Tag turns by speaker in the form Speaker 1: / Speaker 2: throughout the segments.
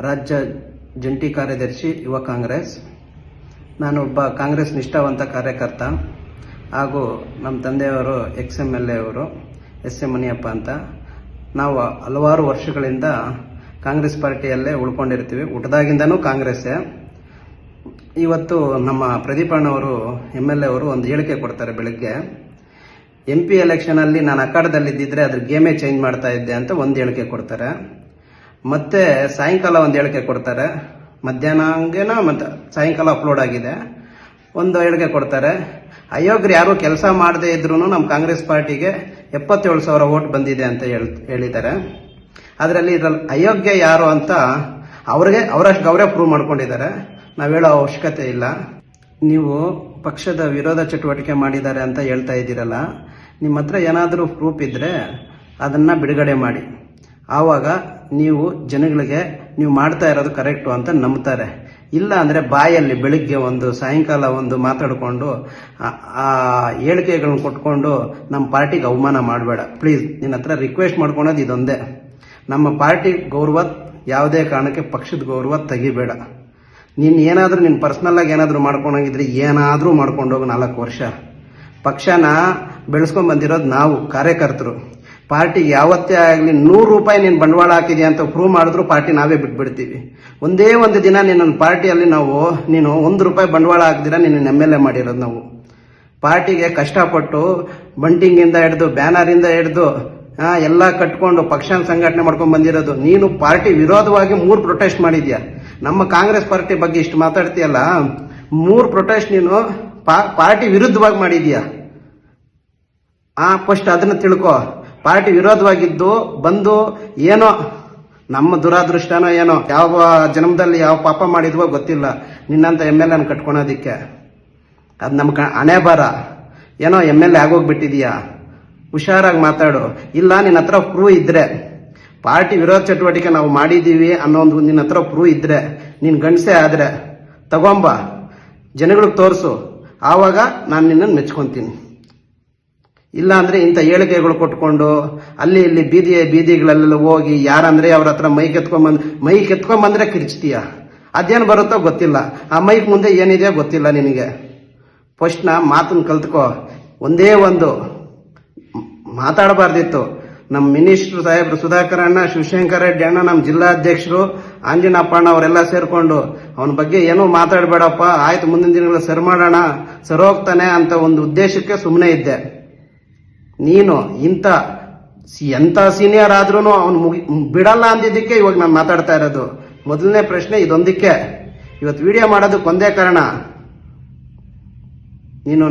Speaker 1: ರಾಜ್ಯ ಜಂಟಿ ಕಾರ್ಯದರ್ಶಿ, ಯುವ ಕಾಂಗ್ರೆಸ್. ನಾನು ಒಬ್ಬ ಕಾಂಗ್ರೆಸ್ ನಿಷ್ಠಾವಂತ ಕಾರ್ಯಕರ್ತ ಹಾಗೂ ನಮ್ಮ ತಂದೆಯವರು ಎಕ್ಸ್ ಎಂ ಎಲ್ ಎ ಅವರು, ಎಸ್ ಎಂ ಮುನಿಯಪ್ಪ ಅಂತ. ನಾವು ಹಲವಾರು ವರ್ಷಗಳಿಂದ ಕಾಂಗ್ರೆಸ್ ಪಾರ್ಟಿಯಲ್ಲೇ ಉಳ್ಕೊಂಡಿರ್ತೀವಿ. ಹುಟ್ಟದಾಗಿಂದನೂ ಕಾಂಗ್ರೆಸ್ಸೇ. ಇವತ್ತು ನಮ್ಮ ಪ್ರದೀಪಣ್ಣವರು ಎಂ ಎಲ್ ಎ ಅವರು ಒಂದು ಹೇಳಿಕೆ ಕೊಡ್ತಾರೆ ಬೆಳಗ್ಗೆ. ಎಂ ಪಿ ಎಲೆಕ್ಷನಲ್ಲಿ ನಾನು ಅಖಾಡದಲ್ಲಿದ್ದಿದ್ರೆ ಅದ್ರ ಗೇಮೇ ಚೇಂಜ್ ಮಾಡ್ತಾ ಇದ್ದೆ ಅಂತ ಒಂದು ಹೇಳಿಕೆ ಕೊಡ್ತಾರೆ. ಮತ್ತೆ ಸಾಯಂಕಾಲ ಒಂದು ಹೇಳಿಕೆ ಕೊಡ್ತಾರೆ. ಮಧ್ಯಾಹ್ನ ಮತ್ತೆ ಸಾಯಂಕಾಲ ಅಪ್ಲೋಡ್ ಆಗಿದೆ. ಒಂದು ಹೇಳಿಕೆ ಕೊಡ್ತಾರೆ. ಅಯೋಗ್ಯರು ಯಾರು ಕೆಲಸ ಮಾಡದೇ ಇದ್ರು ನಮ್ಮ ಕಾಂಗ್ರೆಸ್ ಪಾರ್ಟಿಗೆ ಎಪ್ಪತ್ತೇಳು ಸಾವಿರ ಓಟ್ ಬಂದಿದೆ ಅಂತ ಹೇಳ್, ಹೇಳಿದ್ದಾರೆ. ಅದರಲ್ಲಿ ಇದ್ರಲ್ಲಿ ಅಯೋಗ್ಯ ಯಾರು ಅಂತ ಅವ್ರಿಗೆ, ಅವರಷ್ಟು ಅವರೇ ಪ್ರೂವ್ ಮಾಡ್ಕೊಂಡಿದ್ದಾರೆ. ನಾವು ಹೇಳೋ ಅವಶ್ಯಕತೆ ಇಲ್ಲ. ನೀವು ಪಕ್ಷದ ವಿರೋಧ ಚಟುವಟಿಕೆ ಮಾಡಿದ್ದಾರೆ ಅಂತ ಹೇಳ್ತಾ ಇದ್ದೀರಲ್ಲ, ನಿಮ್ಮ ಹತ್ರ ಏನಾದರೂ ಪ್ರೂಫ್ ಇದ್ದರೆ ಅದನ್ನು ಬಿಡುಗಡೆ ಮಾಡಿ. ಆವಾಗ ನೀವು ಜನಗಳಿಗೆ ನೀವು ಮಾಡ್ತಾ ಇರೋದು ಕರೆಕ್ಟು ಅಂತ ನಂಬ್ತಾರೆ. ಇಲ್ಲ ಅಂದರೆ ಬಾಯಲ್ಲಿ ಬೆಳಿಗ್ಗೆ ಒಂದು, ಸಾಯಂಕಾಲ ಒಂದು ಮಾತಾಡಿಕೊಂಡು, ಆ- ಹೇಳಿಕೆಗಳನ್ನ ಕೊಟ್ಕೊಂಡು ನಮ್ಮ ಪಾರ್ಟಿಗೆ ಅವಮಾನ ಮಾಡಬೇಡ. ಪ್ಲೀಸ್ ನಿನ್ನ ಹತ್ರ ರಿಕ್ವೆಸ್ಟ್ ಮಾಡ್ಕೊಳೋದು ಇದೊಂದೇ. ನಮ್ಮ ಪಾರ್ಟಿ ಗೌರವ ಯಾವುದೇ ಕಾರಣಕ್ಕೆ ಪಕ್ಷದ ಗೌರವ ತೆಗಿಬೇಡ. ನೀನು ಏನಾದರೂ ನೀನು ಪರ್ಸ್ನಲ್ಲಾಗಿ ಏನಾದರೂ ಮಾಡ್ಕೊಂಡೋಗಿದ್ರೆ ಏನಾದರೂ ಮಾಡ್ಕೊಂಡೋಗು ನಾಲ್ಕು ವರ್ಷ. ಪಕ್ಷನ ಬೆಳೆಸ್ಕೊಂಡ್ಬಂದಿರೋದು ನಾವು, ಕಾರ್ಯಕರ್ತರು. ಪಾರ್ಟಿಗೆ ಯಾವತ್ತೇ ಆಗಲಿ ನೂರು ರೂಪಾಯಿ ನೀನು ಬಂಡವಾಳ ಹಾಕಿದೆಯಾ ಅಂತ ಪ್ರೂವ್ ಮಾಡಿದ್ರು ಪಾರ್ಟಿ ನಾವೇ ಬಿಟ್ಬಿಡ್ತೀವಿ. ಒಂದೇ ಒಂದು ದಿನ ನಿನ್ನ ಪಾರ್ಟಿಯಲ್ಲಿ ನಾವು, ನೀನು ಒಂದು ರೂಪಾಯಿ ಬಂಡವಾಳ ಹಾಕಿದಿರ ನಿನ್ನ ಎಂ ಎಲ್ ಎ ಮಾಡಿರೋದು ನಾವು. ಪಾರ್ಟಿಗೆ ಕಷ್ಟಪಟ್ಟು ಬಂಟಿಂಗಿಂದ ಹಿಡ್ದು, ಬ್ಯಾನರಿಂದ ಹಿಡ್ದು ಎಲ್ಲ ಕಟ್ಕೊಂಡು ಪಕ್ಷ ಸಂಘಟನೆ ಮಾಡ್ಕೊಂಡು ಬಂದಿರೋದು. ನೀನು ಪಾರ್ಟಿ ವಿರೋಧವಾಗಿ ಮೂರು ಪ್ರೊಟೆಸ್ಟ್ ಮಾಡಿದ್ಯಾ? ನಮ್ಮ ಕಾಂಗ್ರೆಸ್ ಪಾರ್ಟಿ ಬಗ್ಗೆ ಇಷ್ಟು ಮಾತಾಡ್ತೀಯಲ್ಲ? ಮೂರು ಪ್ರೊಟೆಸ್ಟ್ ನೀನು ಪಾರ್ಟಿ ವಿರುದ್ಧವಾಗಿ ಮಾಡಿದ್ಯಾ? ಆ ಫಸ್ಟ್ ಅದನ್ನ ತಿಳ್ಕೊ. ಪಾರ್ಟಿ ವಿರೋಧವಾಗಿದ್ದು, ಬಂದು ಏನೋ, ನಮ್ಮ ದುರಾದೃಷ್ಟನೋ ಏನೋ, ಯಾವ ಜನ್ಮದಲ್ಲಿ ಯಾವ ಪಾಪ ಮಾಡಿದ್ವೋ ಗೊತ್ತಿಲ್ಲ. ನಿನ್ನಂತ ಎಂ ಎಲ್ ಎನ್ ಕಟ್ಕೊಳೋದಿಕ್ಕೆ. ಅದು ನಮ್ಮ ಕ, ಹಣೆ ಬರ ಏನೋ ಎಂ ಎಲ್ ಎ ಆಗೋಗ್ಬಿಟ್ಟಿದೀಯಾ? ಹುಷಾರಾಗಿ ಮಾತಾಡು. ಇಲ್ಲ ನಿನ್ನ ಹತ್ರ ಪ್ರೂವ್ ಇದ್ರೆ. ಪಾರ್ಟಿ ವಿರೋಧ ಚಟುವಟಿಕೆ ನಾವು ಮಾಡಿದ್ದೀವಿ ಅನ್ನೋ ಒಂದು ನಿನ್ನ ಹತ್ರ ಪ್ರೂವ್ ಇದ್ರೆ ನಿನ್ನ ಗಂಡಸೆ ಆದರೆ, ತಗೊಂಬ. ಜನಗಳಿಗೆ ತೋರಿಸು. ಆವಾಗ ನಾನು ನಿನ್ನನ್ನು ಮೆಚ್ಕೊಂತೀನಿ. ಇಲ್ಲ ಅಂದ್ರೆ ಇಂಥ ಹೇಳಿಕೆಗಳು ಕೊಟ್ಕೊಂಡು ಅಲ್ಲಿ ಇಲ್ಲಿ ಬೀದಿಯ ಬೀದಿಗಳಲ್ಲೆಲ್ಲ ಹೋಗಿ ಯಾರಂದರೆ ಅವ್ರ ಹತ್ರ ಮೈಕ್ ಎತ್ಕೊಂಬಂದ್ ಮೈಕ್ ಎತ್ಕೊಂಬಂದ್ರೆ ಕಿರ್ಚ್ತೀಯ. ಅದೇನು ಬರುತ್ತೋ ಗೊತ್ತಿಲ್ಲ. ಆ ಮೈಕ್ ಮುಂದೆ ಏನಿದೆಯೋ ಗೊತ್ತಿಲ್ಲ ನಿನಗೆ. ಫಸ್ಟ್ನ ಮಾತನ್ನು ಕಲ್ತ್ಕೋ. ಒಂದೇ ಒಂದು ಮಾತಾಡಬಾರ್ದಿತ್ತು. ನಮ್ಮ ಮಿನಿಸ್ಟ್ರು ಸಾಹೇಬ್ರು ಸುಧಾಕರ್ ಅಣ್ಣ, ಶಿವಶಂಕರ ರೆಡ್ಡಿ ಅಣ್ಣ ನಮ್ಮ ಜಿಲ್ಲಾಧ್ಯಕ್ಷರು ಆಂಜನಪ್ಪ ಅಣ್ಣ ಅವರೆಲ್ಲ ಸೇರಿಕೊಂಡು ಅವನ ಬಗ್ಗೆ ಏನೂ ಮಾತಾಡಬೇಡಪ್ಪ, ಆಯ್ತು ಮುಂದಿನ ದಿನಗಳು ಸರಿ ಮಾಡೋಣ ಸರೋಗ್ತಾನೆ ಅಂತ ಒಂದು ಉದ್ದೇಶಕ್ಕೆ ಸುಮ್ಮನೆ ಇದ್ದೆ. ನೀನು ಇಂಥ ಎಂಥ ಸೀನಿಯರ್ ಆದ್ರೂ ಅವನು ಮುಗಿ ಬಿಡಲ್ಲ ಅಂದಿದ್ದಕ್ಕೆ ಇವಾಗ ನಾನು ಮಾತಾಡ್ತಾ ಇರೋದು. ಮೊದಲನೇ ಪ್ರಶ್ನೆ ಇದೊಂದಕ್ಕೆ. ಇವತ್ತು ವಿಡಿಯೋ ಮಾಡೋದಕ್ಕೆ ಒಂದೇ ಕಾರಣ. ನೀನು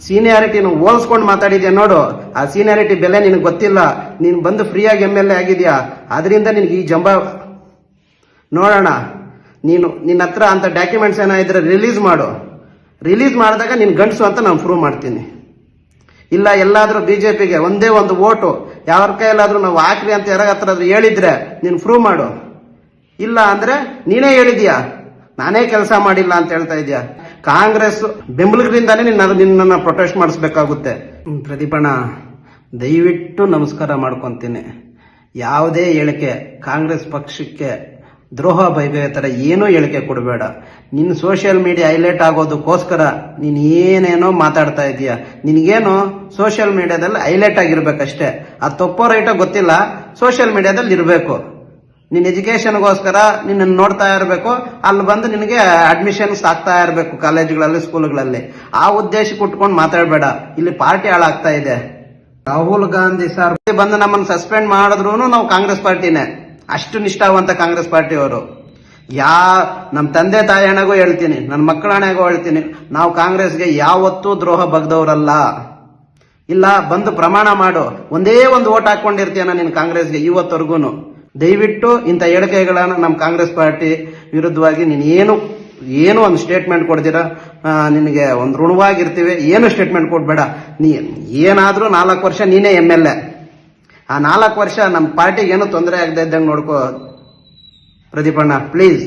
Speaker 1: ಸೀನಿಯಾರಿಟಿನ ಹೋಲಿಸ್ಕೊಂಡು ಮಾತಾಡಿದ್ಯಾ ನೋಡು. ಆ ಸೀನಿಯಾರಿಟಿ ಬೆಲೆ ನಿನಗೆ ಗೊತ್ತಿಲ್ಲ. ನೀನು ಬಂದು ಫ್ರೀಯಾಗಿ ಎಂ ಎಲ್ ಎ ಆಗಿದೆಯಾ? ಅದರಿಂದ ನಿನಗೆ ಈ ಜಂಬ ನೋಡೋಣ. ನೀನು ನಿನ್ನ ಹತ್ರ ಅಂತ ಡಾಕ್ಯುಮೆಂಟ್ಸ್ ಏನೋ ಇದ್ರೆ ರಿಲೀಸ್ ಮಾಡು. ರಿಲೀಸ್ ಮಾಡಿದಾಗ ನಿನ್ನ ಗಂಡಸು ಅಂತ ನಾನು ಪ್ರೂವ್ ಮಾಡ್ತೀನಿ. ಇಲ್ಲ, ಎಲ್ಲಾದ್ರೂ ಬಿಜೆಪಿಗೆ ಒಂದೇ ಒಂದು ಓಟು ಯಾರ ಕೈಯಲ್ಲಾದ್ರೂ ನಾವು ಹಾಕ್ರಿ ಅಂತ ಯಾರ ಹತ್ರ ಹೇಳಿದ್ರೆ ನೀನು ಪ್ರೂವ್ ಮಾಡು. ಇಲ್ಲ ಅಂದ್ರೆ ನೀನೇ ಹೇಳಿದ್ಯಾ? ನಾನೇ ಕೆಲಸ ಮಾಡಿಲ್ಲ ಅಂತ ಹೇಳ್ತಾ ಇದೆಯಾ? ಕಾಂಗ್ರೆಸ್ ಬೆಂಬಲಿಗರಿಂದಾನೇ ನಿನ್ನ ನಿನ್ನನ್ನು ಪ್ರೊಟೆಸ್ಟ್ ಮಾಡಿಸ್ಬೇಕಾಗುತ್ತೆ. ಪ್ರತಿಪಣ ದಯವಿಟ್ಟು ನಮಸ್ಕಾರ ಮಾಡ್ಕೊಂತೀನಿ. ಯಾವುದೇ ಹೇಳಿಕೆ ಕಾಂಗ್ರೆಸ್ ಪಕ್ಷಕ್ಕೆ ದ್ರೋಹ ಬೈಬೆ ಥರ ಏನೂ ಹೇಳಿಕೆ ಕೊಡಬೇಡ. ನಿನ್ನ ಸೋಷಿಯಲ್ ಮೀಡಿಯಾ ಹೈಲೈಟ್ ಆಗೋದಕ್ಕೋಸ್ಕರ ನೀನು ಏನೇನೋ ಮಾತಾಡ್ತಾ ಇದೀಯ ನಿನಗೇನು ಸೋಷಿಯಲ್ ಮೀಡಿಯಾದಲ್ಲಿ ಹೈಲೈಟ್ ಆಗಿರ್ಬೇಕಷ್ಟೇ. ಆ ತಪ್ಪೋ ರೈಟೋ ಗೊತ್ತಿಲ್ಲ ಸೋಷಿಯಲ್ ಮೀಡಿಯಾದಲ್ಲಿ ಇರಬೇಕು. ನಿನ್ನ ಎಜುಕೇಶನ್ಗೋಸ್ಕರ ನಿನ್ನನ್ನು ನೋಡ್ತಾ ಇರಬೇಕು, ಅಲ್ಲಿ ಬಂದು ನಿನಗೆ ಅಡ್ಮಿಷನ್ಸ್ ಆಗ್ತಾ ಇರಬೇಕು ಕಾಲೇಜುಗಳಲ್ಲಿ ಸ್ಕೂಲ್ಗಳಲ್ಲಿ ಆ ಉದ್ದೇಶಕ್ಕೆ ಉಟ್ಕೊಂಡು ಮಾತಾಡಬೇಡ. ಇಲ್ಲಿ ಪಾರ್ಟಿ ಹಾಳಾಗ್ತಾ ಇದೆ. ರಾಹುಲ್ ಗಾಂಧಿ ಸರ್ ಬಂದು ನಮ್ಮನ್ನು ಸಸ್ಪೆಂಡ್ ಮಾಡಿದ್ರು ನಾವು ಕಾಂಗ್ರೆಸ್ ಪಾರ್ಟಿನೇ. ಅಷ್ಟು ನಿಷ್ಠಾವಂತ ಕಾಂಗ್ರೆಸ್ ಪಾರ್ಟಿಯವರು. ಯಾ ನಮ್ಮ ತಂದೆ ತಾಯಿ ಹಣಗೂ ಹೇಳ್ತೀನಿ ನನ್ನ ಮಕ್ಕಳ ಹಣೆಗೂ ಹೇಳ್ತೀನಿ, ನಾವು ಕಾಂಗ್ರೆಸ್ಗೆ ಯಾವತ್ತೂ ದ್ರೋಹ ಬಗ್ದವರಲ್ಲ. ಇಲ್ಲ, ಬಂದು ಪ್ರಮಾಣ ಮಾಡು. ಒಂದೇ ಒಂದು ಓಟ್ ಹಾಕೊಂಡಿರ್ತೀಯನ ನೀನು ಕಾಂಗ್ರೆಸ್ಗೆ ಇವತ್ತವರೆಗೂ ದಯವಿಟ್ಟು ಇಂಥ ಹೇಳಿಕೆಗಳನ್ನ ನಮ್ಮ ಕಾಂಗ್ರೆಸ್ ಪಾರ್ಟಿ ವಿರುದ್ಧವಾಗಿ ನೀನು ಏನು ಏನು ಒಂದು ಸ್ಟೇಟ್ಮೆಂಟ್ ಕೊಡ್ತೀರಾ? ನಿನಗೆ ಒಂದು ಋಣವಾಗಿರ್ತೀವಿ. ಏನು ಸ್ಟೇಟ್ಮೆಂಟ್ ಕೊಡ್ಬೇಡ. ನೀ ಏನಾದರೂ ನಾಲ್ಕು ವರ್ಷ ನೀನೇ ಎಂ ಎಲ್ ಎ. ಆ ನಾಲ್ಕು ವರ್ಷ ನಮ್ಮ ಪಾರ್ಟಿಗೆ ಏನೂ ತೊಂದರೆ ಆಗದೆ ಇದ್ದಂಗೆ ನೋಡ್ಕೋ ಪ್ರದೀಪಣ್ಣ ಪ್ಲೀಸ್